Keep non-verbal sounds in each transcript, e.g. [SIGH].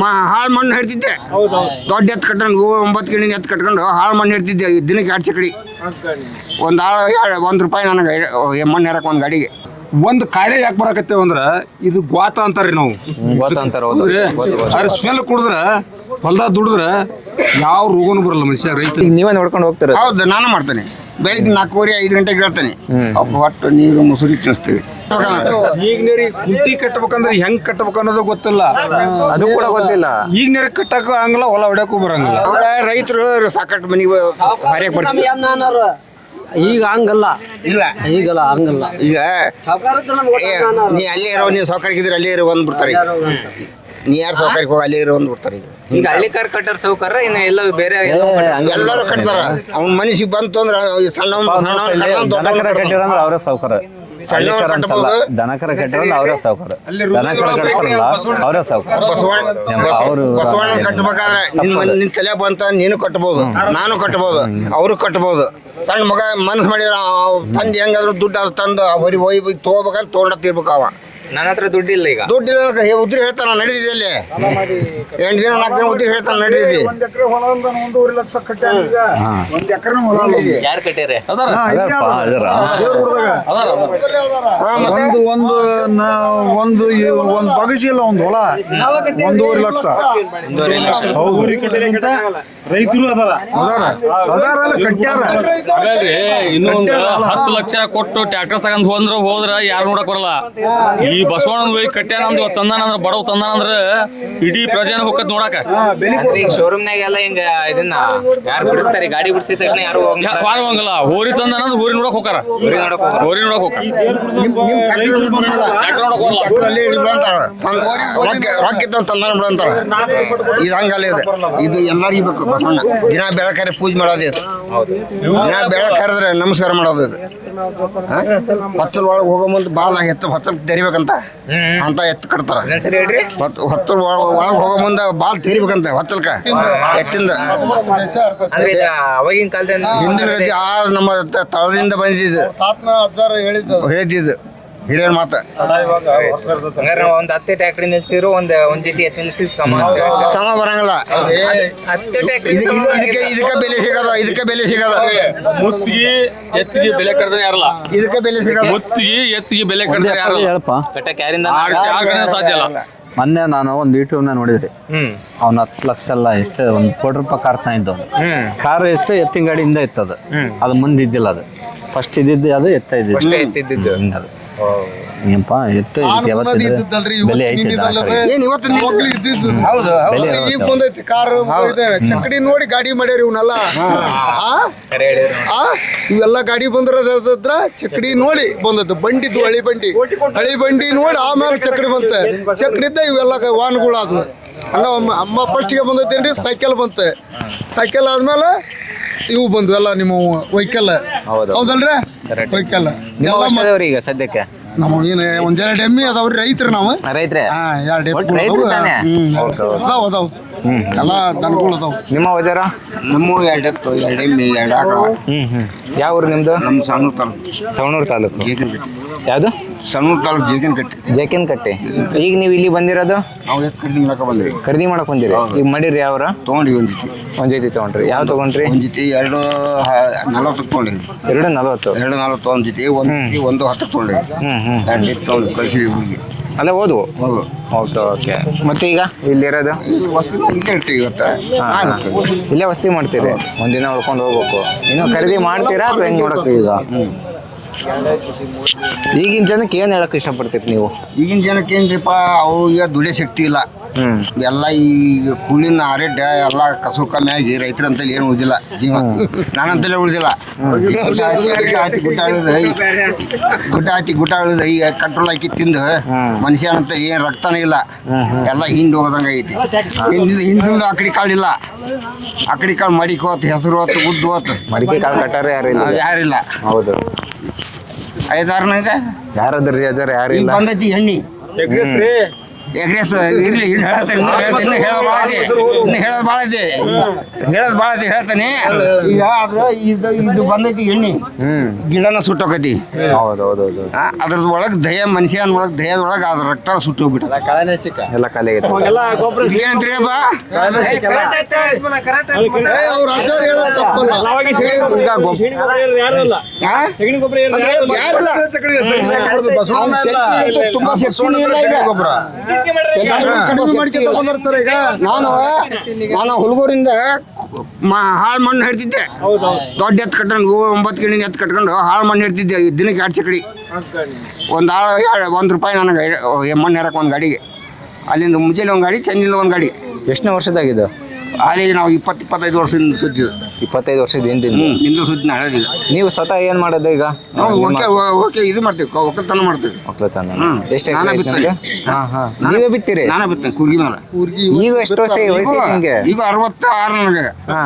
ಮ ಹಾಳು ಮಣ್ಣು ಹಿಡ್ತಿದ್ದೆ ದೊಡ್ಡ ಎತ್ತು ಕಟ್ಕೊಂಡು ಒಂಬತ್ತು ಗಿಣಿ ಎತ್ತು ಕಟ್ಕೊಂಡು ಹಾಳು ಮಣ್ಣು ಹಿಡ್ತಿದ್ದೆ ದಿನಕ್ಕೆ ಎರಡು ಚಕಡಿ ಒಂದು ಆಳು ಒಂದು ರೂಪಾಯಿ ನನಗೆ ಮಣ್ಣು ಹೇರಕ್ಕೆ ಒಂದು ಗಾಡಿಗೆ. ಒಂದು ಕಾಯಿಲೆ ಯಾಕೆ ಬರಕತ್ತೇವ ಅಂದ್ರ ಇದು ಗ್ವಾತ ಅಂತಾರ್ರಿ ನಾವು. ಅದ್ರ ಸ್ಮೆಲ್ ಕುಡಿದ್ರ ಹೊಲ್ದಾಗ ದುಡಿದ್ರ ಯಾವ ರೋಗನು ಬರಲ್ಲ ಮನುಷ್ಯ ರೈತ. ನೀವೇ ನೋಡ್ಕೊಂಡು ಹೋಗ್ತಾರೆ? ಹೌದು ನಾನು ಮಾಡ್ತೇನೆ. ಬೆಳಿಗ್ಗೆ ನಾಲ್ಕೂವರೆ ಐದು ಗಂಟೆಗೆ ಹೇಳ್ತೇನೆ. ಒಟ್ಟು ನೀರು ಮುಸುರಿ ತಿನ್ನಿಸ್ತೀವಿ. ಈಗ ನೀರಿ ಕುಂಟಿ ಕಟ್ಟಬೇಕಂದ್ರೆ ಹೆಂಗ್ ಕಟ್ಟಬೇಕು ಅನ್ನೋದು ಗೊತ್ತಿಲ್ಲ. ಅದು ಕೂಡ ಗೊತ್ತಿಲ್ಲ. ಈಗ ನೀರು ಕಟ್ಟಕ ಆಗಲ್ಲ ಹೊಲ ಹೊಡ್ಯಾಕು ಬರಂಗಿಲ್ಲ. ಅವಾಗ ರೈತರು ಸಾಕಷ್ಟು ಮನೆಗೆ ಹರಿಯಕ್ಕೆ ಬರ್ತಾರೆ ಅನ್ನಾರು. ಈಗ ಹಂಗಲ್ಲ. ಇಲ್ಲ. ಈಗಲ್ಲ ಹಂಗಲ್ಲ. ಈಗ ನೀ ಅಲ್ಲೇ ಇರೋ ನೀ ಸೌಕರ್ಯಗಿದ್ರೆ ಅಲ್ಲೇ ಇರೋ ಬಂದು ಬಿಡ್ತಾರೆ ನೀ ಯಾರು ಸೌಕರ್ಯಕ್ಕೆ ಹೋಗಿ ಅಲ್ಲೇ ಇರೋ ಬಂದು ಬಿಡ್ತಾರೆ ಈಗ. ಈಗ ಹಳ್ಳಿ ಕಾರ್ ಕಟ್ಟರ್ ಸೌಕರ್ಯ ಇನ್ನು ಎಲ್ಲ ಬೇರೆ ಎಲ್ಲರೂ ಕಟ್ತಾರ. ಅವ್ನ ಮನಸ್ಸಿಗೆ ಬಂತು ಅಂದ್ರೆ ಸಣ್ಣ ಸಣ್ಣ ದನಕರ ಕಟ್ಟಿರಂದ್ರೆ ಅವರೇ ಕಟ್ಬೋದು. ದನಕರ ಕಟ್ಟಿರಂದ್ರೆ ಅವರೇ ಸಾವುಕಾರ. ದನಕರ ಕಟ್ಟಲ್ಲ ಅವರೇ ಸಾವುಕಾರ. ಬಸವಣ್ಣ. ಅವರು ಬಸವಣ್ಣ ಕಟ್ಟಬೇಕಾದ್ರೆ ನಿನ್ ತಲೆ ಬಂತ ನೀನು ಕಟ್ಟಬಹುದು ನಾನು ಕಟ್ಟಬಹುದು ಅವರು ಕಟ್ಟಬಹುದು ಸಣ್ಣ ಮಗ ಮನಸ್ಸು ಮಾಡಿದ್ರ ತಂದೆ ಹೆಂಗಾದ್ರು ದುಡ್ಡು ಅದು ತಂದು ಹೊರಿ ಹೋಗಿ ತಗೋಬೇಕಂತ ತೊಗೊಂಡ ತೀರ್ಬೇಕು ಅವ. ನನ್ನ ಹತ್ರ ದುಡ್ಡಿಲ್ಲ ಈಗ. ದುಡ್ಡಿಲ್ಲ ಹೇ- ಉದ್ರಿ ಹೇಳ್ತಾನ ನಡೆದಿದೆ ಅಲ್ಲಿ ಎಂಟು ದಿನ ನಾಲ್ಕು ದಿನ ಉದ್ರಿ ಹೇಳ್ತಾನ ನಡೆದಿದೆ ಒಂದ್ ಎಕರೆ ಹೊಲ ಅಂದ ಒಂದೂವರೆ ಲಕ್ಷ ಕಟ್ಟ್ಯಾನ ಈಗ. ಒಂದ್ ಎಕರೆ ಹೊಲ ಅದು. ಯಾರು ಕಟ್ಟಿರಿ. ಒಂದು ಒಂದು ಒಂದು ಒಂದು ಬಗಸಿಲ್ಲ ಒಂದು ಹೊಲ. ಒಂದೂವರೆ ಲಕ್ಷ. ಒಂದೂವರೆ ಲಕ್ಷ. ರೈತರು ಅದಾರ. ಅದಾರ. ಕಟ್ಟ್ಯಾರ. ಇನ್ನೊಂದು ಹತ್ತು ಲಕ್ಷ ಕೊಟ್ಟು ಟ್ರ್ಯಾಕ್ಟರ್ ತಗೊಂಡ್ ಹೋದ್ರ ಹೋದ್ರ ಯಾರು ನೋಡಕ್ ಬರಲ್ಲ. ಈ ಬಸವಣ್ಣನ ಹೋಗಿ ಕಟ್ಟ್ಯಾನ ಅಂದ್ರೆ ತಂದಾನ ಅಂದ್ರೆ ಬಡವ್ ತಂದಾನ ಅಂದ್ರ ಇಡೀ ಪ್ರಜೆನ ಹೋಗತ್ ನೋಡಾಕ. ಶೋರೂಮ್ನಾಗೆಲ್ಲ ಎಲ್ಲ ಹಿಂಗ ಇದನ್ನ ಯಾರು ಬಿಡಿಸ್ತಾರೆ ಗಾಡಿ ಬಿಡಿಸಿದ ತಕ್ಷಣ ಯಾರು ಹೋಗಂಗಿಲ್ಲ. ಯಾರು ಹೋಗಂಗಿಲ್ಲ. ಹೋರಿ ತಂದಾನ ಅಂದ್ರ ಹೋರಿ ನೋಡಕ್ ಹೋಗಾರ ಊರಿಗೆ ನೋಡಕ್ ಹೋಗಲ್ಲ. ಹೋರಿ ನೋಡಕ್ ಹೋಗ ಟ್ರ್ಯಾಕ್ಟರ್ ನೋಡಕ್ ಹೋಗಲ್ಲ ತಂದ್- ರೊಕ್ಕ ರೊಕ್ಕ ಇದ್ದವ್ ತಂದಾನ ಬಿಡಂತಾರ ಅಂತಾರ. ಇದು ಹಂಗಲ್ಲ ಇದೆ. ಇದು ಎಲ್ಲರಿಗೂ ಬೇಕು ಬಸವಣ್ಣ. ದಿನ ಬೆಳಕಾರೆ ಪೂಜೆ ಮಾಡೋದು ಇದು. ದಿನ ಬೆಳಕಾರಿದ್ರೆ ನಮಸ್ಕಾರ ಮಾಡೋದು ಇದು. ಹೊತ್ತಲ್ ಒಳಗೆ ಹೋಗೋ ಮುಂದೆ ಬಾಲ್ ಎತ್ತು ಹೊತ್ತಲ್ ತೆರಿಬೇಕಂತ? ಅಂತ ಎತ್ತು ಕಟ್ತಾರ. ಹತ್ತಲ್ ಒಳಗೆ ಹೋಗೋ ಮುಂದೆ ಬಾಲ್ ತೆರಿಬೇಕಂತ ಹೊತ್ತಲ್ಕ? ಎತ್ತಿಂದ? ಹಿಂದಿನ ಆ ನಮ್ಮ ತಳದಿಂದ ಬಂದಿದ್ದು. ತಾತನ ಅಜ್ಜಾರ ಹೇಳಿದ್ದು ಹೇಳಿದ್ದು. ಹಿರಿಯರ ಮಾತ. ಹಂಗಾರೆ ನಾವು ಒಂದು ಹತ್ತೆ ಟ್ಯಾಕ್ಟ್ರಿ ನಿಲ್ಸಿದ್ರು ಒಂದ್ ಒಂದ್ ಜೊತೆ ನಿಲ್ಸಿ ಕಮ ಅಂತ ಹೇಳ್ತಾರೆ. ಸಮ ಬರಂಗಿಲ್ಲ. ಹತ್ತೆ ಟ್ಯಾಕ್ಟ್ರಿ ಇದಕ್ಕೆ ಇದಕ್ಕೆ ಬೆಲೆ ಸಿಗದ ಇದಕ್ಕೆ ಬೆಲೆ ಸಿಗದ. ಮುತ್ತಿಗೆ ಎತ್ತಿಗೆ ಬೆಲೆ ಕಡ್ದ್ರೆ ಯಾರಲ್ಲ? ಇದಕ್ಕೆ ಬೆಲೆ ಸಿಗದ. ಮುತ್ತಿಗೆ ಎತ್ತಿಗೆ ಬೆಲೆ ಕಡ್ದ್ರೆ ಯಾರಲ್ಲ? ಹೇಳಪ್ಪ ಕಟ್ಟಕ್ ಯಾರಿಂದ ಸಾಧ್ಯ ಇಲ್ಲ. ಮೊನ್ನೆ ನಾನು ಒಂದು ಯೂಟ್ಯೂಬ್ನ ನೋಡಿದ್ರಿ. ಹ್ಮ್. ಅವ್ನ ಹತ್ತು ಲಕ್ಷ ಎಲ್ಲ ಎಷ್ಟು ಒಂದು ಕೋಟಿ ರೂಪಾಯಿ ಕಾರ್ ಹ್ಮ್. ಕಾರ್ ಎಷ್ಟು ಎತ್ತಿನ ಗಾಡಿಯಿಂದ ಇತ್ತದು. ಅದು ಮುಂದೆ ಇದ್ದಿಲ್ಲ ಅದು. ಫಸ್ಟ್ ಇದ್ದಿದ್ದು ಅದು ಎತ್ತ ಅಷ್ಟೇ ಇದ್ದಿದ್ದು ಎತ್ತಿದ್ದು ಹಿಂಗದು ಏನಪ್ಪ ಎತ್ತು ಇದಕ್ಕೆ ಯಾವತ್ತಿದ್ರು ಇದ್ದದ್ದಲ್ರಿ ಬೆಲೆ ಇವತ್ತು? ಏನ್ ಇದ್ದಿದ್ದು? ಹೌದು ಈಗ ಬಂದೈತಿ ಕಾರ್ ಇದೆ ಚಕಡಿ ನೋಡಿ ಗಾಡಿ ಮಾಡ್ಯಾರ ಇವನ್ನೆಲ್ಲ. ಆ? ಕರೆ ಹೇಳಿದ್ರು. ಆ? ಇವೆಲ್ಲ ಗಾಡಿ ಬಂದಿರೋದ್ರ ಚಕಡಿ ನೋಡಿ ಬಂದದ್ದು. ಬಂಡಿದ್ದು ಹಳಿ ಬಂಡಿ. ಹಳಿ ಬಂಡಿ ನೋಡಿ ಆಮೇಲೆ ಚಕಡಿ ಬಂತೆ. ಚಕ್ಕಡಿದ್ದ ಇವೆಲ್ಲ ವಾಹನಗಳು ಆದ್ವು. ಹಂಗ ಅಮ್ಮ- ಫಸ್ಟ್ಗೆ ಬಂದೈತೇನ್ರಿ? ಸೈಕಲ್ ಬಂತೆ. ಸೈಕಲ್ ಆದ್ಮೇಲೆ ಇವು ಬಂದು ಎಲ್ಲ ನಿಮ್ಮ ವೆಹಿಕಲ್ ಹೌದು. ಹೌದಲ್ರಿ? Correct. ವೆಹಿಕಲ್ ನಿಮ್ಮ ಎಲ್ಲ ಈಗ ಸದ್ಯಕ್ಕೆ? ನಮ್ಮ ಏನು ಒಂದೆರಡು ಎಮ್ಮಿ ಅದಾವ್ರಿ ರೈತರು ನಾವು. ರೈತ್ರೆ? ಹಾ ಎರಡು ಒಟ್ಟು ರೈತ್ರು ತಾನೇ? Okay, okay. ಅದಾವ ಅದಾವ ಎಲ್ಲ ದನಗಳು ಅದಾವ. ನಿಮ್ಮ ವಜಾರ? ನಮ್ಮ ಎರಡು ಎತ್ತು ಎರಡು ಎಮ್ಮೆ ಎರಡು ಆಕಳ. ಹ್ಮ್ ಹ್ಮ್. ಯಾವ ಊರು ನಿಮ್ದು? ನಮ್ಮ ಸಣ್ಣೂರು ತಾಲೂಕು. ಸವಣೂರು ತಾಲೂಕು. ಯಾವುದು? ಸಣ್ಣೂರು ತಾಲೂಕು ಜೇಕನ್ ಕಟ್ಟೆ. ಜೇಕೆನ್ ಕಟ್ಟೆ. ಈಗ ನೀವು ಇಲ್ಲಿ ಬಂದಿರೋದು? ನಾವು ಎತ್ತು ಕಟ್ಟಿ ಮಾಡಕ ಬಂದ್ರಿ? ಖರೀದಿ ಮಾಡಕ್ ಬಂದಿರಿ. ಈಗ ಮಾಡಿರಿ ಯಾವ್ರ? ತೊಗೊಂಡಿವಿ ಒಂದು ಜೊತೆ. ಒಂದ್ ಜೊತೆ ತಗೊಂಡ್ರಿ. ಯಾವ ತಗೊಂಡ್ರಿ? ಒಂದು ಜೊತೆ ಎರಡು ನಲವತ್ತು ತೊಗೊಂಡಿವಿ ಎರಡು ನಲವತ್ತು. ಎರಡು ನಲವತ್ತು ಒಂದು ಜೊತೆ ಒಂದು ಜೊತೆ ಒಂದು ಹತ್ತು ತೊಗೊಂಡಿವಿ ಹ್ಮ್ ಹ್ಮ್. ಎರಡು ಜೊತೆ ತೊಗೊಂಡು ಕಳಿಸಿವಿ ಊರಿಗೆ. ಅಲ್ಲ ಓದ್ವು ಹೌದು ಓಕೆ. ಓಕೆ ಮತ್ತೆ ಈಗ ಇಲ್ಲಿರೋದು? ಇರೋದು ವಸ್ತು ಇಲ್ಲೇ ಇರ್ತೀವಿ ಇವತ್ತು. ಇಲ್ಲೇ ವಸತಿ ಮಾಡ್ತೀರಿ. ಒಂದಿನ ಉಳ್ಕೊಂಡು ಹೋಗ್ಬೇಕು. ಇನ್ನು ಖರೀದಿ ಮಾಡ್ತೀರಾ ಅಥವಾ ಹೆಂಗ್ ನೋಡಕ್ಕೆ ಈಗ? ಈಗಿನ ಜನಕ್ಕೆ ಏನು ಹೇಳಕ್ ಇಷ್ಟಪಡ್ತೀರಿ ನೀವು? ಈಗಿನ ಜನಕ್ಕೆ ಏನ್ರಿಪ್ಪ ಅವು ಈಗ ದುಡಿಯೋ ಶಕ್ತಿ ಇಲ್ಲ. ಹ್ಮ್. ಎಲ್ಲ ಈ ಕೂಲಿನ ಆರೋಗ್ಯ ಎಲ್ಲ ಕಸು ಕಮ್ಮಿ ಆಗಿ ರೈತರಂತಲ್ಲಿ ಏನು ಉಳಿದಿಲ್ಲ ಜೀವ. ನಾನಂತಲೇ ಉಳಿದಿಲ್ಲ. ಗುಡ್ಡ ಗುಡ್ಡ ಇಳಿದು ಗುಡ್ಡ ಹಾಕಿ ಗುಡ್ಡ ಇಳಿದು ಈಗ ಕಂಟ್ರೋಲ್ ಹಾಕಿ ತಿಂದು ಮನುಷ್ಯನಂತ ಏನು ರಕ್ತನೇ ಇಲ್ಲ. ಎಲ್ಲ ಹಿಂದೆ ಹೋದಂಗ ಐತಿ. ಹಿಂದಿಂದ ಹಿಂದಿಂದ ಆಕಡಿ ಕಾಳಿಲ್ಲ ಆಕಡಿ ಕಾಳು ಮಡಿಕೆ ಹೋತು ಹೆಸರು ಹೋತು ಗುಡ್ಡು ಹೋತು. ಮಡಿಕೆ ಕಾಳು ಕಟ್ಟಾರ ಯಾರಿಲ್ಲ ಯಾರಿಲ್ಲ ಹೌದು. ಐದಾರನಾಗ ಯಾರದ್ರಿ ಅಜರ್ ಯಾರು ಯಾರಿಲ್ಲ ಬಂದೈತಿ ಎಣ್ಣಿ ಎಗ್ರೆಸ್ ಇರ್ಲಿ ಹೇಳ್ತೇನೆ ಇನ್ನು ಹೇಳ್ತೇನೆ ಇನ್ನು ಹೇಳೋದು ಭಾಳ ಇದೆ. ಇನ್ನು ಹೇಳೋದು ಭಾಳ ಇದೆ. ಹೇಳೋದು ಭಾಳ ಇದೆ ಹೇಳ್ತೇನೆ. ಈಗ ಅದು ಇದು ಇದು ಬಂದೈತಿ ಎಣ್ಣೆ. ಗಿಡನ ಸುಟ್ಟೋಕೈತಿ. ಹೌದು ಹೌದು ಹೌದು ಆ, ಅದ್ರದ್ದು ಒಳಗೆ ದಯ ಮನುಷ್ಯನ ಒಳಗೆ ದಯದೊಳಗೆ ಅದ್ರ ರಕ್ತ ಸುಟ್ಟು ಹೋಗ್ಬಿಟ್ಟು ಕಳೆನೇ ಸಿಕ್ಕ. ಎಲ್ಲ ಕಲೆ ಆಗೈತೆ. ಏನಂತೀರಿಯಪ್ಪ ಕಳೆನೇ ಸಿಕ್ಕಲ್ಲ. ಏ, ಅವ್ರ ಅಜ್ಜಾರ್ ಹೇಳೋದ್ ತಪ್ಪಲ್ಲ. ಈಗ ಗೊಬ್ಬ ಆ? ಯಾರಿಲ್ಲ. ಅವ್ನ್ ಶಕ್ತಿ ಇತ್ತು, ತುಂಬಾ ಶಕ್ತಿನೂ ಈಗ. ನಾನು ನಾನು ಹುಡುಗರಿಂದ ಹಾಳು ಮಣ್ಣು ಹಿಡ್ತಿದ್ದೆ ದೊಡ್ಡ ಎತ್ತು ಕಟ್ಕೊಂಡು ಒಂಬತ್ತು ಗಿಣಿ ಎತ್ತು ಕಟ್ಕೊಂಡು ಹಾಳು ಮಣ್ಣು ಹಿಡ್ತಿದ್ದೆ ದಿನಕ್ಕೆ ಎರಡು ಚಕಡಿ ಒಂದು ಆಳು ಒಂದು ರೂಪಾಯಿ ನನಗೆ ಮಣ್ಣು ಹೇರಕ್ಕೆ ಒಂದು ಗಾಡಿಗೆ. ಅಲ್ಲಿಂದ ಮುಂಜಾನೆ ಒಂದು ಗಾಡಿ ಚಂದಿಲ್ಲ ಒಂದು ಗಾಡಿ. ಎಷ್ಟನೇ ವರ್ಷದಾಗಿದ್ದು ಅಲ್ಲಿಗೆ ನಾವು ಇಪ್ಪತ್ತು ಇಪ್ಪತ್ತೈದು ವರ್ಷದಿಂದ ಸುದ್ದಿ. ಇಪ್ಪತ್ತೈದು ವರ್ಷದ ಹಿಂದಿನ ಹ್ಞೂ ಹಿಂದೆ ಸುದ್ದಿನ ಹಳದೀಗ ನೀವು ಸ್ವತಃ ಏನ್ ಮಾಡೋದು ಈಗ? ನಾವು ಓಕೆ ಓಕೆ ಇದು ಮಾಡ್ತೀವಿ ಕ- ಒಕ್ಕಲ್ತನ ಮಾಡ್ತೀವಿ. ಒಕ್ಕಲತನ. ಹ್ಮ್. ಎಷ್ಟು ನಾನೇ ಎಕರೆ ಬಿತ್ತನೆ. ಹಾ ಹಾ. ನೀವೇ ಬಿತ್ತೀರಿ? ನಾನು ಬಿತ್ತೇನೆ ಕುರ್ಗಿ ಮೇಲೆ. ಈಗ ಎಷ್ಟು ವರ್ಷ ವಯಸ್ಸು ಈಗ ನಿಮ್ಗೆ. ಈಗ ಅರವತ್ತಾರು ನನಗೆ. ಹಾ.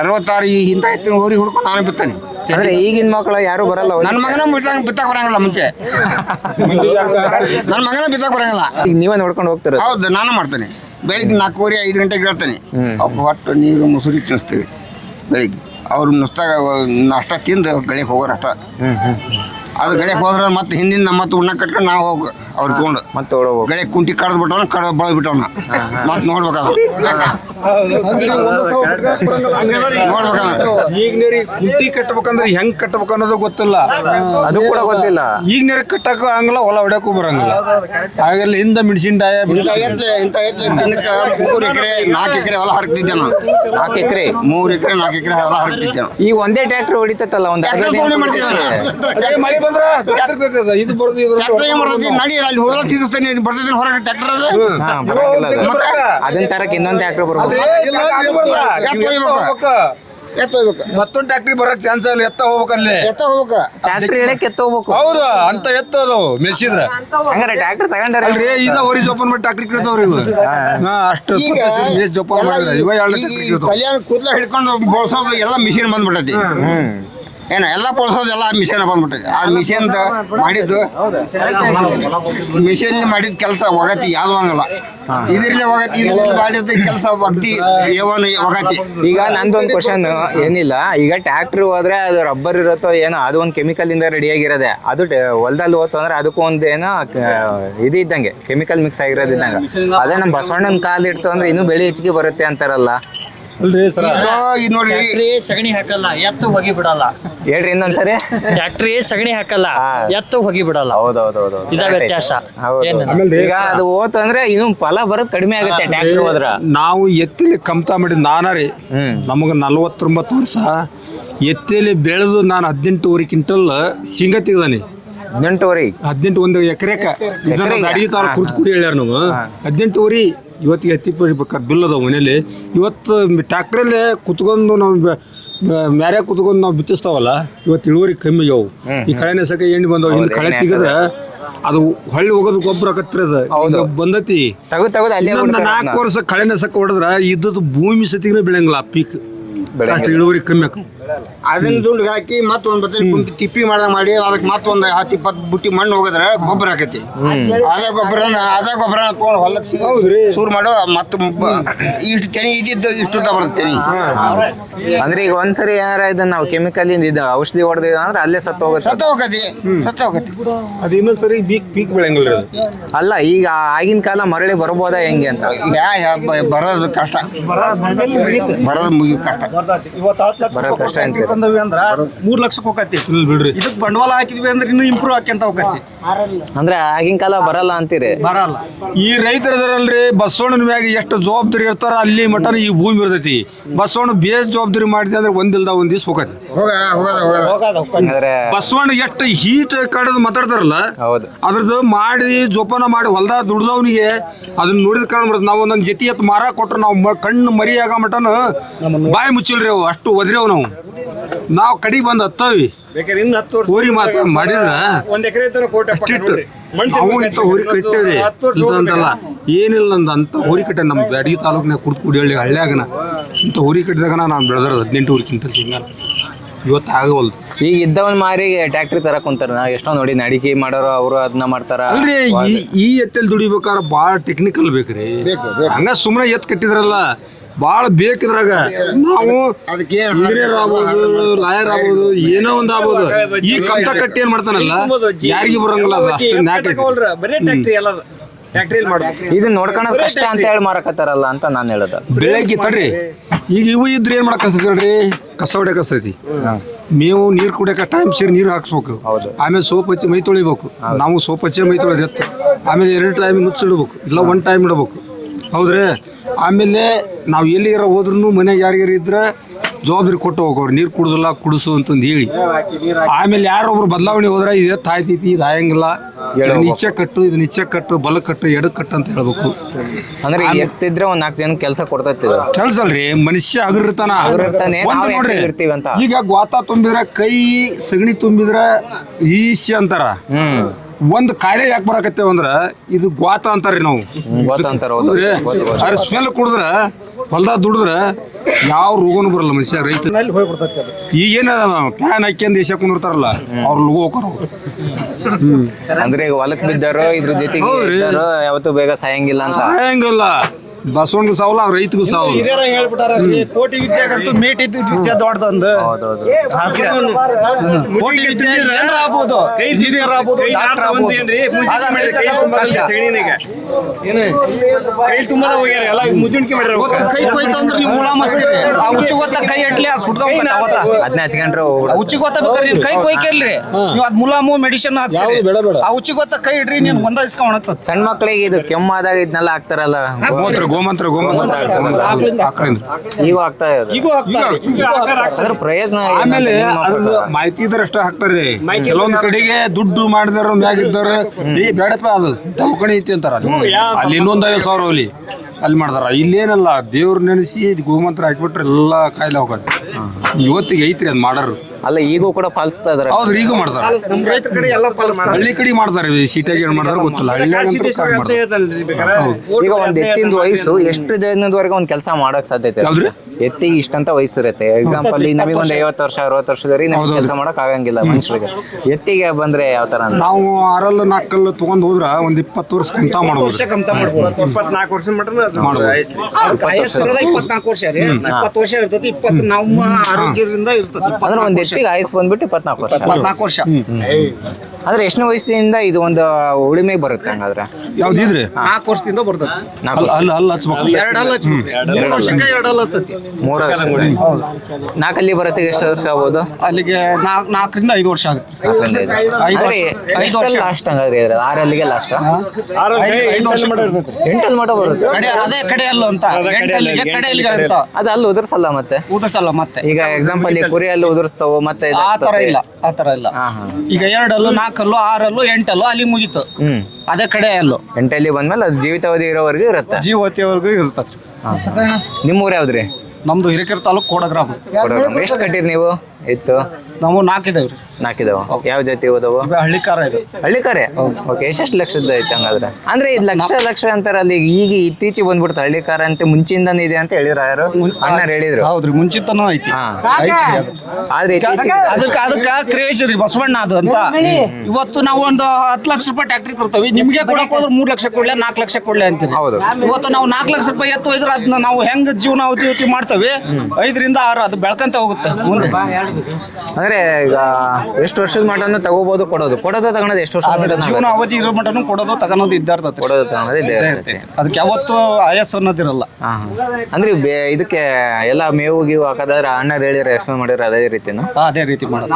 ಅರವತ್ತಾರು ಈ ಇಂಥ ಎತ್ತಿನ ಊರಿ ಹುಡ್ಕೊಂಡು ನಾನು ಬಿತ್ತೇನೆ. ಅಂದ್ರೆ ಈಗಿನ ಮಕ್ಕಳು ಯಾರು ಬರಲ್ಲ ನನ್ನ ಮಗನ ಬಿತ್ತಾಗ ಬಿತ್ತಾಕ ಬರಂಗಿಲ್ಲ ಮುಂಚೆ. [LAUGHS] ನನ್ನ ಮಗನ ಬಿತ್ತಾಕ ಬರಂಗಿಲ್ಲ. ಈಗ ನೀವೇ ನೋಡ್ಕೊಂಡು ಹೋಗ್ತಾರೆ? ಹೌದು ನಾನು ಮಾಡ್ತೇನೆ. ಬೆಳಿಗ್ಗೆ ನಾಲ್ಕೂವರೆ ಐದು ಗಂಟೆಗೆ ಹೇಳ್ತೇನೆ. ಅವ್ಕೆ ಒಟ್ಟು ನೀರು ಮುಸುರಿ ತಿನ್ನಿಸ್ತೀವಿ. ಬೆಳಿಗ್ಗೆ. ಅವ್ರು ನುಸ್ತಾಗ ನಾಷ್ಟ ತಿಂದು ಗಳಿಗೆ ಹೋಗೋರು ಅಷ್ಟ. ಅದು ಗಳಿಗೆ ಹೋದ್ರೆ ಮತ್ತೆ ಹಿಂದಿನ ಮತ್ತೆ ಉಣ್ಣ ಕಟ್ಕೊಂಡು ನಾವು ಹೋಗಿ. ಅವ್ರು ತಗೊಂಡು ಮತ್ತೆ ಓಡೋಗ್ಬೇಕು. ಗಳೆ ಕುಂಟಿ ಕಡ್ದು ಬಿಟ್ಟವನ ಕಡ ಬಳದ್ ಬಿಟ್ಟವನ ಮತ್ತೆ ನೋಡ್ಬೇಕದ. ನೋಡ್ಬೇಕದ. ಈಗ ನೀರಿ ಕುಂಟಿ ಕಟ್ಬೇಕಂದ್ರೆ ಹೆಂಗ್ ಕಟ್ಬೇಕು ಅನ್ನೋದು ಗೊತ್ತಿಲ್ಲ. ಅದು ಕೂಡ ಗೊತ್ತಿಲ್ಲ. ಈಗ ನೀರು ಕಟ್ಟಕ್ಕ ಆಗಂಗಿಲ್ಲ ಹೊಲ ಹೊಡ್ಯಕ್ಕೂ ಬರಂಗಿಲ್ಲ. ಹಾಗೆಲ್ಲ ಹಿಂದ ಮೆಣಸಿನ ಇಂಥ ದಿನಕ್ಕೆ ಮೂರು ಎಕರೆ ನಾಲ್ಕು ಎಕರೆ ಹೊಲ ಹರಕ್ತಿದ್ದೆ ನಾನು. ನಾಲ್ಕು ಎಕರೆ? ಮೂರು ಎಕರೆ ನಾಲ್ಕು ಎಕರೆ ಹೊಲ ಹರಕ್ತಿದ್ದೆ ನಾನು. ಈ ಒಂದೇ ಟ್ರ್ಯಾಕ್ಟರ್ ಹೊಡಿತತ್ತಲ್ಲ ಒಂದು ಅರ್ಧ ಟ್ರ್ಯಾಕ್ಟರ್ ದಿನ ಮಾಡ್ತಿದ್ದೆ ಮಳೆ ಬಂದ್ರ ಇದು ಬರೋದು ಇದು ನಡಿ. ಅಲ್ಲಿ ಹೋದ ಸಿಗಿಸ್ತಾನೆ ಬರ್ತೈತಿ ಹೊರಗೆ ಟ್ರ್ಯಾಕ್ಟರ್ ಅದು? ಹಾ ಬರಂಗಿಲ್ಲ ಅದು. ಮತ್ತೆ? ಅದನ್ನ ತರಕ್ ಇನ್ನೊಂದ್ ಟ್ರ್ಯಾಕ್ಟರ್ ಬರ್ಬೇಕು. ಎತ್ತ ಹೋಗ್ಬೇಕು. ಮತ್ತೊಂದು ಟ್ಯಾಕ್ಟ್ರಿ ಬರಕ್ ಚಾನ್ಸ್ ಇಲ್ಲ ಎತ್ತ ಹೋಗ್ಬೇಕಲ್ಲಿ ಎತ್ತ ಹೋಗ್ಬೇಕು. ಟ್ರ್ಯಾಕ್ಟರ್ ಹೇಳಕ್ ಎತ್ತ ಹೋಗ್ಬೇಕು. ಹೌದು ಅಂತ ಎತ್ತೋದು ಮೆಸಿದ್ರ ಹಂಗಾರೆ ಟ್ರ್ಯಾಕ್ಟರ್ ತಗೊಂಡಾರ ಅಲ್ರಿ ಇದ ಹೊರಿ ಜೋಪಾನ ಮಾಡಿ ಟ್ಯಾಕ್ಟ್ರಿ ಇವ ಹಾ ಅಷ್ಟು ಈಗ ಮೇಸ್ ಜೋಪಾನ ಎರಡು ಈ- ಟ್ಯಾಕ್ಟ್ರಿ ಈ ಕಲ್ಯಾಣ ಕೂದಲ ಹಿಡ್ಕೊಂಡು ಬಳಸೋದು ಎಲ್ಲ ಮಿಷಿನ್ ಬಂದ್ಬಿಟ್ಟೈತಿ. ಹ್ಮ್. ಏನ, ಎಲ್ಲ ಬೋಳ್ಸೋದು ಎಲ್ಲ ಮಿಷನ್ ಬಂದ್ಬಿಟ್ಟಿದೆ ಆ ಮಿಷನ್ ಮಾಡಿದ್ದು ಮಿಷನ್ ಮಾಡಿದ ಕೆಲಸ ಒಗತಿ, ಯಾವ್ದು ಹಂಗಲ್ಲ ಇದ್ರಲ್ಲಿ ಒಗತಿ ಮಾಡಿದ ಕೆಲಸ ಒಗತಿ ಏವನು ಒಗತಿ. ಈಗ ನಂದೊಂದು ಕ್ವಶನ್ ಏನಿಲ್ಲ, ಈಗ ಟ್ರಾಕ್ಟರ್ ಹೋದ್ರೆ ಅದು ರಬ್ಬರ್ ಇರುತ್ತೋ ಏನೋ, ಅದು ಒಂದು ಕೆಮಿಕಲ್ ಇಂದ ರೆಡಿ ಆಗಿರೋದೆ. ಅದು ಹೊಲದಲ್ಲಿ ಹೋತು ಅಂದ್ರೆ ಅದಕ್ಕೂ ಒಂದು ಏನೋ ಇದು ಇದ್ದಂಗೆ ಕೆಮಿಕಲ್ ಮಿಕ್ಸ್ ಆಗಿರೋದಿದ್ದಂಗೆ ಅದೇ ನಮ್ಮ ಬಸವಣ್ಣನ ಕಾಲ್ ಇಡ್ತು ಅಂದ್ರೆ ಇನ್ನೂ ಬೆಳೆ ಹೆಚ್ಚಿಗೆ ಬರುತ್ತೆ ಅಂತಾರಲ್ಲ. ಅಲ್ರಿ ಸರ ಇದು ನೋಡಿ ಟ್ಯಾಕ್ಟ್ರಿ ಸಗಣಿ ಹಾಕಲ್ಲ ಎತ್ತು ಹೋಗಿ ಬಿಡಲ್ಲ. ಹೇಳ್ರಿ ಇನ್ನೊಂದ್ಸರಿ. ಟ್ರ್ಯಾಕ್ಟ್ರಿ ಸಗಣಿ ಹಾಕಲ್ಲ. ಎತ್ತು ಹೋಗಿ ಬಿಡಲ್ಲ. ಹೌದೌದೌದು ಇದ ವ್ಯತ್ಯಾಸ. ಏನು? ಈಗ ಅದು ಹೋತು ಅಂದ್ರೆ ಇನ್ನೂ ಫಲ ಬರೋದು ಕಡಿಮೆ ಆಗುತ್ತೆ ಟ್ಯಾಕ್ಟರ್ ಹೋದ್ರ. ನಾವು ಎತ್ತಿಲಿ ಕಮ್ತಾ ಮಾಡಿದ್ ನಾನ ರೀ. ಹ್ಮ್. ನಮಗೆ ನಲ್ವತ್ತೊಂಬತ್ತು ವರ್ಷ. ಎತ್ತಿಲಿ ಬೆಳೆದು ನಾನು ಹದಿನೆಂಟೂವರೆ ಕ್ವಿಂಟಲ್ ಶೇಂಗಾ ತೆಗ್ದಾನೆ. ಹದಿನೆಂಟುವರೆ. ಹದಿನೆಂಟು ಒಂದು ಎಕರೆಕ. ಇದನ್ನ ಎಕ್ರೆಗೆ? ಕುರ್ತು ಕುಡಿ ಹೇಳ್ಯಾರ ನಾವು. ಹದಿನೆಂಟುವರೆ ಇವತ್ತಿಗೆ ಎತ್ತಿ ಬಿಲ್ಲದ ಬಿಲ್ ಅದಾವ ಮನೇಲಿ. ಇವತ್ತು ಟ್ಯಾಕ್ಟ್ರಲ್ಲೇ ಕುತ್ಕೊಂಡು ನಾವು ಮ್ಯಾರೆ ಕುತ್ಕೊಂಡು ನಾವು ಬಿತ್ತಿಸ್ತಾವಲ್ಲ ಇವತ್ತು ಇಳುವರಿ ಕಮ್ಮಿ ಅವು ಈ ಕಳೆ ನೆಸಕ ಎಣ್ಣೆ ಬಂದವು. ಹಿಂದೆ ಕಳೆ ತೆಗೆದ್ರೆ ಅದು ಹೊಳ್ಳಿ ಹೋಗೋದು ಗೊಬ್ಬರ ಕತ್ತಿರದ. ಬಂದತಿ. ನಾಲ್ಕು. ವರ್ಷ ಕಳೆ ನೆಸಕ ಹೊಡೆದ್ರೆ ಇದ್ದದ್ದು ಭೂಮಿ ಸತಿಗೆ ಬೆಳೆಯಂಗಿಲ್ಲ ಪೀಕ್ ಇಳುವರಿ ಕಮ್ಮಿ ಆಕವು ಅದನ್ನ ದುಂಡ್ ಹಾಕಿ ಮತ್ ಒಂದ್ ಬತ್ತ ತಿಪ್ಪಿ ಮಾಡ ಮಾಡಿ ಅದಕ್ಕೆ ಮತ್ತೊಂದು ಹತ್ತು ಇಪ್ಪತ್ತು ಬುಟ್ಟಿ ಮಣ್ಣು ಹೋಗಿದ್ರೆ ಗೊಬ್ಬರ ಆಕೈತಿ ಅದೇ ಗೊಬ್ಬರ ಅದೇ ಗೊಬ್ಬರ ತಗೊಂಡು ಹೊಲಕ್ಕೆ ಸೂರು ಮಾಡೋ ಮತ್ತೆ ಇಷ್ಟು ತೆನಿ ಇದ್ದಿದ್ದು ಇಷ್ಟು ಉದ್ದ ಬರುತ್ತೆ ತೆನಿ. ಅಂದ್ರೆ ಈಗ ಒಂದ್ಸರಿ ಏನಾರ ಇದನ್ನ ನಾವು ಕೆಮಿಕಲ್ ಇಂದ ಔಷಧಿ ಹೊಡೆದ ಅಂದ್ರೆ ಅಲ್ಲೇ ಸತ್ತು ಹೋಗುತ್ತೆ. ಸತ್ತ ಹೋಗತಿ ಸತ್ತ ಹೋಗತಿ. ಅದು ಇನ್ನೊಂದ್ಸರಿ ಪೀಕ್ ಪೀಕ್ ಬೆಳೆಯಂಗಿಲ್ಲ ಅದು. ಅಲ್ಲ ಈಗ ಆಗಿನ ಕಾಲ ಮರಳಿ ಬರ್ಬೋದಾ ಹೆಂಗೆ ಅಂತ? ಬರೋದು ಕಷ್ಟ. ಬರೋದು ಮುಗಿ ಕಷ್ಟ. ಬರೋದು ಕಷ್ಟ. ಅಂತೀರಿ ಅಂದ್ರ ಮೂರ್ ಲಕ್ಷಕ್ಕೆ ಹೋಗತಿ ಬಿಡ್ರಿ. ಇದಕ್ ಬಂಡವಾಳ ಹಾಕಿದ್ವಿ ಅಂದ್ರೆ ಇನ್ನು ಇಂಪ್ರೂವ್ ಹಾಕ್ಯಂತ ಹೋಗತಿ ಅಂದ್ರೆ ಆಗಿನ ಕಾಲ ಬರಲ್ಲ ಅಂತೀರಿ? ಬರಲ್ಲ. ಈ ರೈತರದರಲ್ರಿ ಬಸವಣ್ಣನ ಮ್ಯಾಗ ಎಷ್ಟು ಜವಾಬ್ದಾರಿ ಇರ್ತಾರ ಅಲ್ಲಿ ಮಟನ ಈ ಭೂಮಿ ಇರ್ತೈತಿ. ಬಸವಣ್ಣ ಬೇಸ್ ಜವಾಬ್ದಾರಿ ಮಾಡಿದೆ ಅಂದ್ರೆ ಒಂದಿಲ್ದ ಒಂದ್ ದಿವಸ ಹೋಗತ್ತೆ. ಬಸವಣ್ಣ ಎಷ್ಟು ಹೀಟ್ ಕಡದ್ ಮಾತಾಡ್ತಾರಲ್ಲ ಹೌದು. ಅದ್ರದ್ದು ಮಾಡಿ ಜೋಪಾನ ಮಾಡಿ ಹೊಲ್ದಾಗ ದುಡ್ದವನಿಗೆ ಅದನ್ನ ನೋಡಿದ ಕಾರಣ ಬರ್ತದೆ. ನಾವು ಒಂದೊಂದು ಜತಿ ಎತ್ತು ಮಾರ ಕೊಟ್ರೆ ನಾವು ಮ- ಕಣ್ಣು ಮರಿ ಆಗ ಮಟನ ಬಾಯಿ ಮುಚ್ಚಿಲ್ರಿ ಅವು ಅಷ್ಟು ಒದ್ರೆವು ನಾವು. ನಾವು ಕಡಿಗೆ ಬಂದು ಹತ್ತವಿ. ಬೇಕಾದ್ರೆ ಇನ್ನು ಹತ್ತು ವರ್ಷ ಹೋರಿ ಮಾತ್ರ ಮಾಡಿದ್ರ ಒಂದ್ ಎಕರೆ ಇದ್ದರೆ ಕೋಟಿ ಅಷ್ಟಿಟ್ಟು ನಾವು ಇಂಥ ಹೋರಿ ಕಟ್ಟೇವ್ರಿ ಅಂತಲ್ಲ ಏನಿಲ್ಲ ಅಂತ ಹೋರಿ ಕಟ್ಟೆ ನಮ್ಮ ಬ್ಯಾಡಗಿ ತಾಲೂಕಿನಾಗ ಕುಡ್ಕುಡಿ ಕುಡಿ ಹಳ್ಳಿ ಹಳ್ಳ್ಯಾಗನ. ಇಂಥ ಹೋರಿ ಕಟ್ಟಿದಾಗ ನಾನು ಬೆಳೆದ್ರ ಹದಿನೆಂಟು ಊರಿ ಕ್ವಿಂಟಲ್ ಸಿಂಗಲ್ ಇವತ್ತು ಆಗವಲ್ದು. ಈಗ ಇದ್ದವನ್ ಮಾರಿಗೆ ಟ್ಯಾಕ್ಟ್ರಿ ತರ ಕುಂತಾರ ನಾ. ಎಷ್ಟೋ ನೋಡಿ ಅಡಿಕೆ ಮಾಡೋರು ಅವರು ಅದನ್ನ ಮಾಡ್ತಾರ. ಅಲ್ರಿ ಈ ಈ ಎತ್ತಲ್ಲಿ ದುಡಿಬೇಕಾದ್ರೆ ಭಾಳ ಟೆಕ್ನಿಕಲ್ ಬೇಕ್ರಿ. ಹಂಗ ಸುಮ್ಮನೆ ಎತ್ ಕಟ್ಟಿದ್ರಲ್ಲ ಭಾಳ ಬೇಕಿದ್ರಾಗ ನಾವು ಇಂಜಿನಿಯರ್ ಆಗ್ಬೋದು ಲಾಯರ್ ಆಗ್ಬೋದು ಏನೋ ಒಂದು ಆಗ್ಬೋದು. ಈ ಕಂತ ಕಟ್ಟಿ ಏನ್ ಮಾಡ್ತಾನಲ್ಲ ಯಾರಿಗೆ ಬರಂಗಿಲ್ಲ ಅದು ಅಷ್ಟು ನ್ಯಾಕ್ ಇದನ್ನ ನೋಡ್ಕೊಳೋದ್ ಕಷ್ಟ ಅಂತ ಹೇಳಿ ಮಾರಕತ್ತಾರಲ್ಲ ಅಂತ ನಾನು ಹೇಳೋದು. ಬೆಳಗ್ಗೆ ತಡ್ರಿ. ಈಗ ಇವು ಇದ್ರೆ ಏನ್ ಮಾಡಕ್ ಹೇಳ್ರಿ? ಕಸ ಹೊಡೆ ಕಸ್ತೈತಿ ಮೇವು ನೀರ್ ಕುಡಿಯಕ ಟೈಮ್ ಸೇರಿ ನೀರು ಹಾಕ್ಸ್ಬೇಕು. ಆಮೇಲೆ ಸೋಪ್ ಹಚ್ಚಿ ಮೈ ತೊಳಿಬೇಕು. ನಾವು ಸೋಪ್ ಹಚ್ಚಿ ಮೈ ತೊಳೆದಿತ್ತು ಆಮೇಲೆ ಎರಡು ಟೈಮ್ ನುಚ್ಚಿಡ್ಬೇಕು ಇಲ್ಲ ಒನ್ ಟೈಮ್ ಇಡಬೇಕು. ಹೌದ್ರಿ? ಆಮೇಲೆ ನಾವು ಎಲ್ಲಿಗಾರ ಹೋದ್ರೂ ಮನೆ ಯಾರಿಗಾರ ಇದ್ರೆ ಜವಾಬ್ದಾರಿ ಕೊಟ್ಟು ಹೋಗೋರು ನೀರು ಕುಡ್ದಲ್ಲ ಕುಡಿಸು ಅಂತಂದು ಹೇಳಿ. ಆಮೇಲೆ ಯಾರೊಬ್ರು ಬದಲಾವಣೆ ಹೋದ್ರೆ ಇದು ತಾಯ್ತೈತಿ ಇದು ಆಯಂಗಿಲ್ಲ ಇದನ್ನ ಇಚ್ಛೆ ಕಟ್ಟು ಇದನ್ನ ಇಚ್ಛೆ ಕಟ್ಟು ಬಲ ಕಟ್ಟು ಎಡ ಕಟ್ಟು ಅಂತ ಹೇಳ್ಬೇಕು. ಅಂದ್ರೆ ಎತ್ತಿದ್ರೆ ಒಂದ್ ನಾಲ್ಕು ಜನ ಕೆಲಸ ಕೊಡ್ತೈತಿ ಕೆಲ್ಸಲ್ರಿ ಕೆಲ್ಸ ಅಲ್ರಿ ಮನುಷ್ಯ ಹಗರಿರ್ತಾನ ನೋಡ್ರಿ. ಈಗ ಗ್ವಾತ ತುಂಬಿದ್ರೆ ಕೈ ಸಗಣಿ ತುಂಬಿದ್ರೆ ಈಶ್ಯ ಅಂತಾರ. ಹ್ಮ್. ಒಂದ್ ಕಾಯಿಲೆ ಯಾಕೆ ಬರಾಕತ್ತೇವ ಅಂದ್ರ ಇದು ಗ್ವಾತ ಅಂತಾರ್ರಿ ನಾವು. ಗೊತ್ತ ಅಂತಾರ ಹೌದು. ಹೌದ್ರಿ? ಗೊತ್ತು, ಗೊತ್ತು. ಅದ್ರ ಸ್ಮೆಲ್ ಕುಡಿದ್ರ ಹೊಲ್ದಾಗ ದುಡಿದ್ರ ಯಾವ ರೋಗನು ಬರಲ್ಲ ಮನುಷ್ಯ ರೈತ. ಈಗೇನ ಪ್ಯಾನ್ ಹಾಕ್ಯಂದ್ ದೇಶ ಕುಂದಿರ್ತಾರಲ್ಲ ಅವ್ರ ಲಗು ಹೋಗಾರ ಅಂದ್ರೆ ಈಗ ಹೊಲಕ್ ಬಿದ್ದಾರೋ ಇದ್ರ ಜೊತೆಗೆ ಯಾವತ್ತೂ ಬೇಗ ಸಾಯಂಗಿಲ್ಲ ಅಂತ. ಹೆಂಗಲ್ಲ ಬಸವಣ್ಣ ಸಾವಲ್ಲ ರೈತಗೂ ಸಾವು ಹಿರಿಯರ ಹೇಳ್ಬಿಟ್ಟಾರ ಕೋಟಿ ವಿದ್ಯಾಗಂತೂ ಮೇಟ್ ಇದ್ದ ವಿದ್ಯೆ ದೊಡ್ಡದೊಂದು. ಕೋಟಿ ವಿದ್ಯೆ ಏನಾರ? ಆಗ್ಬೋದು. ಇಂಜಿನಿಯರ್ ಆಗ್ಬೋದು ಡಾಕ್ಟರ್ ಆಗ್ಬೋದು. ಕಷ್ಟ. ಕೈ ತುಂಬದ ಹೋಗ್ಯಾರ ಎಲ್ಲ ಮುಜುಣಿಕೆ ಮಾಡ್ಯಾರ ಕೈ ಕೊಯ್ತು ಅಂದ್ರೆ ನೀವು ಮುಳ ಮಸ್ತೀರಿ. ಆ ಉಚ್ಚಿ ಗೊತ್ತ? ಕೈ ಇಟ್ಲಿ ಆ ಸುಟ್ಕೊಂಡ್ ಅವತ್ತ ಅದನ್ನ ಹಚ್ಕೊಂಡ್ರೆ ಉಚ್ಚಿ ಗೊತ್ತ ಬೇಕಾದ್ರೆ ನೀನ್ ಕೈ ಕೊಯ್ಕಿಲ್ರಿ ನೀವು ಅದ್ ಮುಲಾಮು ಮೆಡಿಸಿನ್ ಹಾಕ್ತೀರಿ. ಯಾವ್ದು ಬೇಡ ಬೇಡ. ಆ ಉಚ್ಚಿ ಗೊತ್ತ ಕೈ ಇಡ್ರಿ ನೀನ್ ಒಂದ ಇಸ್ಕೊಂಡ್ ಒಣಗ್ತದ ಸಣ್ಣ ಮಕ್ಳಿಗೆ ಇದು ಕೆಮ್ಮಾದಾಗ ಇದನ್ನೆಲ್ಲ ಹಾಕ್ತಾರಲ್ಲ? ಗೋಮಂತ್ರ ಗೋಮಂತ್ರ ಗೋಮಂತ್ರ. ಈಗ ಆಗ್ತಾ ಈಗೂ ಹಾಕ್ತಾರೆ. ಅದ್ರ ಪ್ರಯೋಜನ ಆಮೇಲೆ? ಮಾಹಿತಿ ಇದ್ರೆ ಅಷ್ಟೇ ಹಾಕ್ತಾರೆ. ಕೆಲವೊಂದ್ ಕಡೆಗೆ ದುಡ್ಡು ಮಾಡಿದಾರ ಮ್ಯಾಗ ಇದ್ದವ್ರ ಏ ಬೇಡಪ್ಪ ಅದು ದವಾಖಾನೆ ಐತಿ ಅಂತಾರ. ಅಲ್ಲಿ. ಇನ್ನೊಂದು ಐವತ್ತು ಸಾವಿರ ಹೋಗ್ಲಿ. ಅಲ್ಲಿ ಮಾಡ್ತಾರ. ಇಲ್ಲೇನಲ್ಲ ದೇವ್ರ ನೆನೆಸಿ ಇದು ಗೋಮಂತ್ರ ಹಾಕ್ಬಿಟ್ರೆ ಎಲ್ಲಾ ಕಾಯಿಲೆ ಹೋಗೋದು ಇವತ್ತಿಗೆ ಐತ್ರಿ ಅದ್ ಮಾಡಾರು. ಅಲ್ಲ ಈಗೂ ಕೂಡ ಪಾಲಿಸ್ತಾ ಇದಾರೆ. ಹೌದ್ರಿ ಈಗ ಮಾಡ್ತಾರ. ನಮ್ ರೈತರ ಕಡೆ ಎಲ್ಲ ಪಾಲಿಸ್ತಾರೆ. ಹಳ್ಳಿ ಕಡೆ ಮಾಡ್ತಾರೆ ಸಿಟಿಯಾಗಿ ಏನ್ ಮಾಡ್ತಾರ ಗೊತ್ತಿಲ್ಲ. ಹಳ್ಳಿ ಈಗ ಒಂದ್ ಎತ್ತಿಂದ ವಯಸ್ಸು ಎಷ್ಟು ದಿನದವರೆಗೆ ಒಂದ್ ಕೆಲಸ ಮಾಡಕ್ ಸಾಧ್ಯತೆ? ಎತ್ತಿಗೆ ಇಷ್ಟಂತ ವಯಸ್ಸು ಇರುತ್ತೆ. ಎಕ್ಸಾಂಪಲ್ ಈಗ ನಮಗೆ ಒಂದ್ ಐವತ್ತು ವರ್ಷ ಅರವತ್ತು ವರ್ಷದವರೆಗೆ ನಮ್ಗೆ ಕೆಲಸ ಮಾಡಕ್ ಆಗಂಗಿಲ್ಲ ಮನುಷ್ಯರಿಗೆ. ಎತ್ತಿಗೆ ಬಂದ್ರೆ ಯಾವ ತರ ಅಂತ? ನಾವು ಆರಲ್ಲ ನಾಲ್ಕಲ್ಲ ತಗೊಂಡ್ ಹೋದ್ರ ಒಂದ್ ಇಪ್ಪತ್ತು ವರ್ಷ ಕುಂತ ಮಾಡ್ಬೋದು. ಇಪ್ಪತ್ನಾಲ್ಕು ವರ್ಷ ಮಾಡ್ಬೋದು. ಇಪ್ಪತ್ನಾಲ್ಕು ವರ್ಷ ರೀ. ಇಪ್ಪತ್ತು ವರ್ಷ ಇರ್ತೈತಿ ಇಪ್ಪತ್ತು ನಮ್ಮ ಆರೋಗ್ಯದಿಂದ ಇರ್ತದೆ. ಅಂದ್ರೆ ಒಂದ್ ಎತ್ತಿಗೆ ಆಯಸ್ ಬಂದ್ಬಿಟ್ಟು ಇಪ್ಪತ್ನಾಲ್ಕು ವರ್ಷ. ಇಪ್ಪತ್ನಾಲ್ಕು ವರ್ಷ. ಅಂದ್ರೆ ಎಷ್ಟನೇ ವಯಸ್ಸಿನಿಂದ ಇದು ಒಂದು ಉಳಿಮೆ ಬರುತ್ತೆ ಹಂಗಾದ್ರೆ? ಯಾವ್ದು ಇದ್ರಿ ನಾಲ್ಕು ವರ್ಷದಿಂದ ಬರ್ತದೆ. ನಾಲ್ಕು ಅಲ್ಲ ಅಲ್ಲ ಅಲ್ಲ ಹಚ್ಬೇಕು. ಎರಡು ಹಲ್ಲ ಹಚ್ಬಿಡ್ರಿ ಮೂರು ವರ್ಷಕ್ಕೆ ಎರಡು ಅಲ್ಲ. ಹಚ್ತತಿ. ಮೂರು ವರ್ಷ ನಾಲ್ಕಲ್ಲಿ ಬರುತ್ತೆ ಎಷ್ಟು ವರ್ಷ ಆಗ್ಬೋದು? ಅಲ್ಲಿಗೆ ನಾಲ್ಕು ನಾಲ್ಕರಿಂದ ಐದು ವರ್ಷ ಆಗುತ್ತೆ. ಐದು ವರ್ಷ. ಲಾಸ್ಟ್ ಹಂಗಾದ್ರೆ ಇದ್ರೆ ಆರಲ್ಲಿಗೆ ಲಾಸ್ಟ್ ಐದು- ಐದು ವರ್ಷ ಇರ್ತೈತಿ. ಎಂಟಲ್ಲಿ ಮಠ ಬರುತ್ತೆ? ಕಡೆ ಅದೇ ಕಡೆ ಅಲ್ಲ ಅಂತ ಎಂಟಲ್ಲಿಗೆ ಕಡೆ ಅಲ್ಲಿಗೆ ಅಂತ. ಅದು ಅಲ್ಲಿ ಉದುರ್ಸಲ್ಲ ಮತ್ತೆ? ಉದರ್ಸಲ್ಲ ಮತ್ತೆ. ಈಗ ಎಕ್ಸಾಂಪಲ್ ಈ ಕುರಿಯಲ್ಲಿ ಉದುರಿಸ್ತಾವು ಮತ್ತೆ ಆ ತರ ಇಲ್ಲ. ಆ ತರ ಇಲ್ಲ. ಈಗ ಎರಡಲ್ಲೂ ನಾಲ್ಕಲ್ಲೂ ಆರಲ್ಲೋ ಎಂಟಲ್ಲೋ ಅಲ್ಲಿ ಮುಗಿತು. ಹ್ಮ್. ಅದೇ ಕಡೆ ಅಲ್ಲೋ ಎಂಟಲ್ಲಿ ಬಂದ್ಮೇಲೆ ಅದು ಜೀವಿತಾವಧಿ ಇರೋವರೆಗೂ ಇರುತ್ತೆ. ಜೀವತಿಯವರೆಗೂ ಇರ್ತದ್ರಿ ನಿಮ್ಮ ಊರು ಯಾವ್ದ್ರಿ? ನಮ್ದು ಹಿರೇಕೆರೆ ತಾಲೂಕು ಕೋಡಗ್ರಾಮ ಎಷ್ಟು ಕಟ್ಟಿರಿ ನೀವು? ಇತ್ತು ನಾವು ನಾಲ್ಕಿದೇವ್ರಿ ನಾಲ್ಕಿದಾವ? ಯಾವ ಜಾತಿ ಹೋದವು? ಹಳ್ಳಿಕಾರ ಇದು. ಹಳ್ಳಿಕಾರೆ ಓಕೆ ಎಷ್ಟೆಷ್ಟು ಲಕ್ಷದ ಐತೆ ಹಂಗಾದ್ರೆ? ಅಂದ್ರೆ ಇದು ಲಕ್ಷ ಲಕ್ಷ ಅಂತಾರ ಅಲ್ಲಿ ಈಗ ಇತ್ತೀಚೆಗೆ ಬಂದ್ಬಿಡ್ತು ಹಳ್ಳಿಕಾರ ಅಂತ ಮುಂಚಿಂದನೇ ಇದೆ ಅಂತ ಹೇಳಿದ್ರ ಯಾರು? ಅಣ್ಣಾರು ಹೇಳಿದ್ರು. ಹೌದ್ರಿ ಮುಂಚಿತನೂ ಐತಿ. ಹಾ. ಐತ್ರಿ ಅದು. ಆದ್ರೆ ಇತ್ತೀಚೆಗೆ ಅದಕ್ಕ ಅದಕ್ಕ ಕ್ರೇಜ್ ರೀ ಬಸವಣ್ಣ ಅದು ಅಂತ. ಇವತ್ತು ನಾವು ಒಂದು ಹತ್ತು ಲಕ್ಷ ರೂಪಾಯಿ ಟ್ಯಾಕ್ಟ್ರಿ ತರ್ತೇವೆ. ನಿಮ್ಗೆ ಕೊಡಕ್ ಹೋದ್ರೆ ಮೂರ್ ಲಕ್ಷ ಕೊಡ್ಲೆ ನಾಲ್ಕು ಲಕ್ಷ ಕೊಡ್ಲೆ ಅಂತೀರಿ. ಹೌದು. ಇವತ್ತು ನಾವು ನಾಲ್ಕು ಲಕ್ಷ ರೂಪಾಯಿ ಎತ್ತು ಒಯ್ದ್ರೆ ಅದನ್ನ ನಾವು ಹೆಂಗ್ ಜೀವನ ಅವತಿ ಮಾಡ್ತೇವೆ. ಐದರಿಂದ ಆರು ಅದು ಬೆಳ್ಕಂತ ಹೋಗುತ್ತೆ. ಮುಂದೆ. ಅಂದ್ರೆ ಈಗ ಎಷ್ಟು ವರ್ಷದ ಮಟನ ತಗೋಬಹುದು ಕೊಡೋದು. ಕೊಡೋದು ತಗೊಳೋದು ಎಷ್ಟು ವರ್ಷದ ಜೀವನ ಅವಧಿ ಇರೋ ಮಟನು ಕೊಡೋದು ತಗೊಳೋದು ಇದ್ದ ಕೊಡೋದು ತಗೊಳೋದು ಇದೇ ಇರ್ತೈತೆ. ಅದಕ್ಕೆ ಯಾವತ್ತು ಆಯಾಸ ಅನ್ನೋದಿರಲ್ಲ. ಹಾ ಹಾ. ಅಂದ್ರೆ ಬೇ- ಇದಕ್ಕೆ ಎಲ್ಲ ಮೇವು ಗೀವು ಹಾಕೋದಾದ್ರೆ ಅಣ್ಣ ಹೇಳಿದ್ರೆ ಎಕ್ಸ್ಪ್ಲೇನ್ ಮಾಡಿದ್ರೆ ಅದೇ ರೀತಿನಾ? ಅದೇ ರೀತಿ ಮಾಡೋದು.